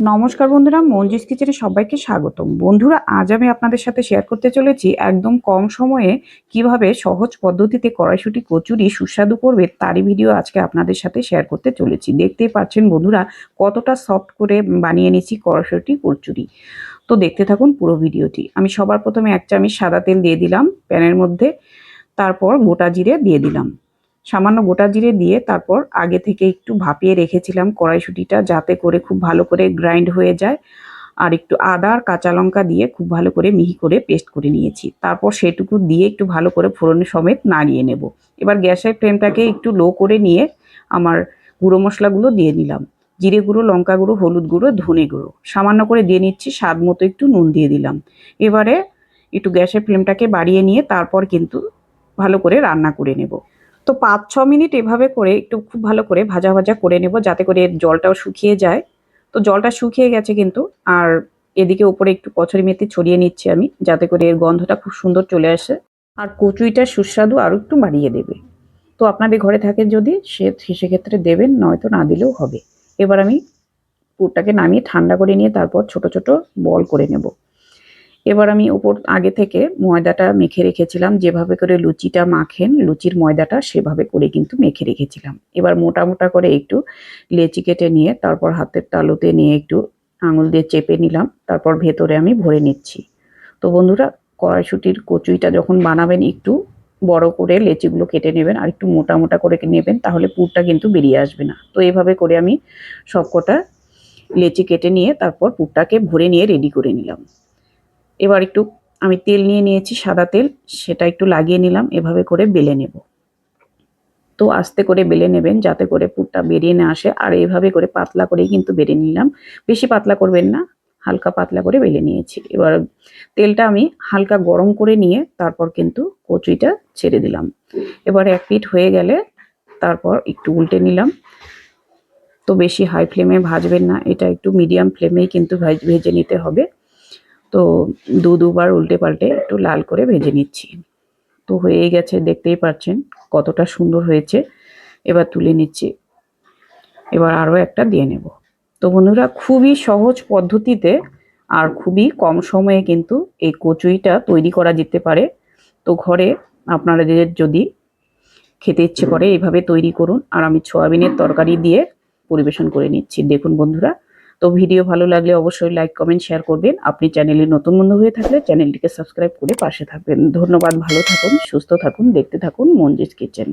নমস্কার বন্ধুরা মঞ্জিস কিচেনে সবাইকে স্বাগতম। বন্ধুরা, আজ আমি আপনাদের সাথে শেয়ার করতে চলেছি একদম কম সময়ে কীভাবে সহজ পদ্ধতিতে কড়াইশুটি, কচুরি, সুস্বাদু করবে তারই ভিডিও আজকে আপনাদের সাথে শেয়ার করতে চলেছি। দেখতেই পাচ্ছেন বন্ধুরা, কতটা সফট করে বানিয়ে নিয়েছি কড়াইশুটি, কচুরি। তো দেখতে থাকুন পুরো ভিডিওটি আমি সবার প্রথমে এক চামচ সাদা তেল দিয়ে দিলাম প্যানের মধ্যে, তারপর গোটা জিরে দিয়ে দিলাম। সামান্য গোটা জিরে দিয়ে তারপর আগে থেকে একটু ভাপিয়ে রেখেছিলাম কড়াইশুটিটা যাতে করে খুব ভালো করে গ্রাইন্ড হয়ে যায়। আর একটু আদা আর কাঁচা লঙ্কা দিয়ে খুব ভালো করে মিহি করে পেস্ট করে নিয়েছি। তারপর সেটুকু দিয়ে একটু ভালো করে ফোড়নের সমেত নাড়িয়ে নেব। এবার গ্যাসের ফ্লেমটাকে একটু লো করে নিয়ে আমার গুঁড়ো মশলাগুলো দিয়ে নিলাম জিরে গুঁড়ো, লঙ্কা গুঁড়ো, হলুদ গুঁড়ো, ধনে গুঁড়ো। সামান্য করে দিয়ে নিচ্ছি, স্বাদ মতো একটু নুন দিয়ে দিলাম। এবারে একটু গ্যাসের ফ্লেমটাকে বাড়িয়ে নিয়ে তারপর কিন্তু ভালো করে রান্না করে নেব। তো পাঁচ, ছ মিনিট এভাবে করে একটু খুব ভালো করে ভাজা ভাজা করে নেব যাতে করে এর জলটাও শুকিয়ে যায়। তো জলটা শুকিয়ে গেছে কিন্তু, আর এদিকে উপরে একটু কচুরি মেথি ছড়িয়ে নিচ্ছি আমি, যাতে করে এর গন্ধটা খুব সুন্দর চলে আসে। আর কচুরিটা সুস্বাদু আরও একটু বাড়িয়ে দেবে। তো আপনাদের ঘরে থাকে যদি, সে সেক্ষেত্রে দেবেন, নয়তো না দিলেও হবে। এবার আমি পুরটাকে নামিয়ে ঠান্ডা করে নিয়ে তারপর ছোট ছোট বল করে নেব। এবার আমি ওপর আগে থেকে ময়দাটা মেখে রেখেছিলাম, যেভাবে করে লুচিটা মাখেন, লুচির ময়দাটা সেভাবে করে কিন্তু মেখে রেখেছিলাম। এবার মোটা মোটা করে একটু লেচি কেটে নিয়ে, তারপর হাতের তালুতে নিয়ে একটু আঙুল দিয়ে চেপে নিলাম, তারপর ভেতরে আমি ভরে নিচ্ছি। তো বন্ধুরা, কড়াইশুটির কচুইটা যখন বানাবেন, একটু বড় করে লেচিগুলো কেটে নেবেন আর একটু মোটা মোটা করে নেবেন, তাহলে পুরটা কিন্তু বেরিয়ে আসবে না। তো এভাবে করে আমি সবকটা লেচি কেটে নিয়ে, তারপর পুরটাকে ভরে নিয়ে রেডি করে নিলাম। এবার একটু আমি তেল নিয়ে নিয়েছি, সাদা তেল। সেটা একটু লাগিয়ে নিলাম, এভাবে করে বেলে নেব। তো আস্তে করে বেলে নেবেন, যাতে করে পুরটা বেরিয়ে না আসে। আর এভাবে করে পাতলা করেই কিন্তু বেড়ে নিলাম। বেশি পাতলা করবেন না, হালকা পাতলা করে বেলে নিয়েছি। এবার তেলটা আমি হালকা গরম করে নিয়ে তারপর কিন্তু কচুইটা ছেড়ে দিলাম। এবার এক পিট হয়ে গেলে তারপর একটু উল্টে নিলাম। তো বেশি হাই ফ্লেমে ভাজবেন না, এটা একটু মিডিয়াম ফ্লেমেই কিন্তু ভেজে নিতে হবে। তো দু দুবার উল্টে পাল্টে একটু লাল করে ভেজে নিচ্ছি। তো হয়েই গেছে, দেখতেই পাচ্ছেন কতটা সুন্দর হয়েছে। এবার তুলে নিচ্ছি। এবার আরও একটা দিয়ে নেব। তো বন্ধুরা, খুবই সহজ পদ্ধতিতে আর খুবই কম সময়ে কিন্তু এই কচুইটা তৈরি করা যেতে পারে। তো ঘরে আপনাদের যদি খেতে ইচ্ছে করে, এইভাবে তৈরি করুন। আর আমি সোয়াবিনের তরকারি দিয়ে পরিবেশন করে নিচ্ছি। দেখুন বন্ধুরা তো ভিডিও ভালো লাগলে অবশ্যই লাইক কমেন্ট শেয়ার করবেন। আপনি চ্যানেলে নতুন বন্ধু হয়ে থাকলে চ্যানেলটিকে সাবস্ক্রাইব করে পাশে থাকবেন। ধন্যবাদ, ভালো থাকুন, সুস্থ থাকুন, দেখতে থাকুন মঞ্জিস কিচেন